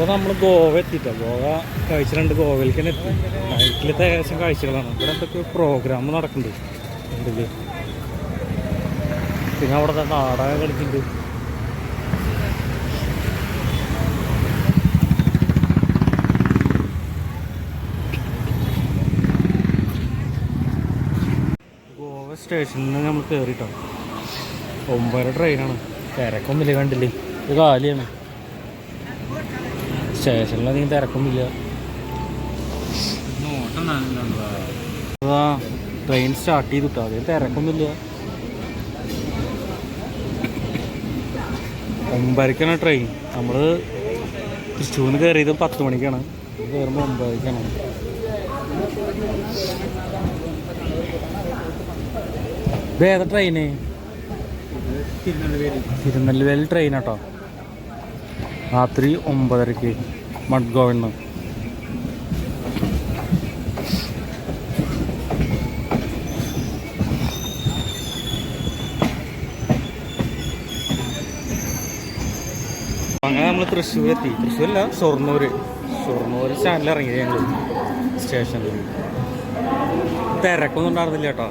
ഇപ്പോൾ നമ്മൾ ഗോവ എത്തിയിട്ടോ ഗോവ കഴിച്ചിട്ടുണ്ട്. രണ്ട് ഗോവയിലേക്ക് തന്നെ എത്തി നൈറ്റിലത്തെ ഏകദേശം കാഴ്ചകളാണ് ഇവിടെ എന്തൊക്കെ പ്രോഗ്രാം നടക്കുന്നുണ്ട്. പിന്നെ അവിടെ നാടകം കളിക്കുന്നുണ്ട് ഗോവ സ്റ്റേഷനിൽ നിന്ന് നമ്മൾ കയറിട്ടോ ഒമ്പതര ട്രെയിനാണ് തിരക്കൊന്നുമില്ല കണ്ടില്ലേ? ഇത് കാലിയാണ്. സ്റ്റേഷനിലധികം തിരക്കൊന്നുമില്ല. അതാ ട്രെയിൻ സ്റ്റാർട്ട് ചെയ്തിട്ടോ. അധികം തിരക്കൊന്നുമില്ല. ഒമ്പതരക്കാണ് ട്രെയിൻ നമ്മൾ തൃശ്ശൂരിൽ നിന്ന് കയറിയത് പത്ത് മണിക്കാണ്. കയറുമ്പോൾ ഒമ്പതരക്കാണ്. ഇത് ഏതാ ട്രെയിന് തിരുനെല്ലുവേലി ട്രെയിൻ കേട്ടോ രാത്രി ഒമ്പതരയ്ക്ക് മഡ്ഗോവിൽ നിന്ന് അങ്ങനെ നമ്മൾ തൃശ്ശൂർ എത്തി. തൃശ്ശൂരല്ല ഷൊർണൂർ ഷൊർണൂർ സ്റ്റാൻഡിൽ ഇറങ്ങി ഞങ്ങൾ സ്റ്റേഷനിൽ തിരക്കൊന്നും ഉണ്ടായിരുന്നില്ല കേട്ടോ.